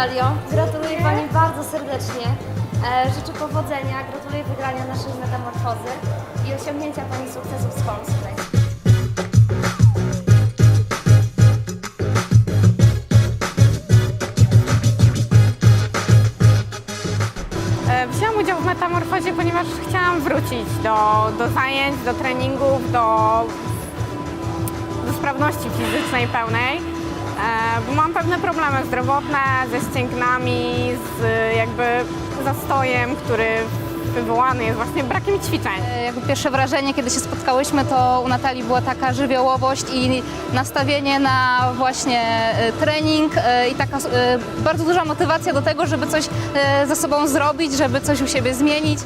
Natalio. Gratuluję Pani bardzo serdecznie. E, życzę powodzenia, gratuluję wygrania naszej metamorfozy i osiągnięcia Pani sukcesów z Homesplay. Wzięłam udział w metamorfozie, ponieważ chciałam wrócić do, do zajęć, do treningów, do, do sprawności fizycznej pełnej, bo mam pewne problemy zdrowotne ze ścięgnami, z e, jakby zastojem, który wywołany jest właśnie brakiem ćwiczeń. E, Jakby pierwsze wrażenie, kiedy się spotkałyśmy, to u Natalii była taka żywiołowość i nastawienie na właśnie e, trening e, i taka e, bardzo duża motywacja do tego, żeby coś e, ze sobą zrobić, żeby coś u siebie zmienić.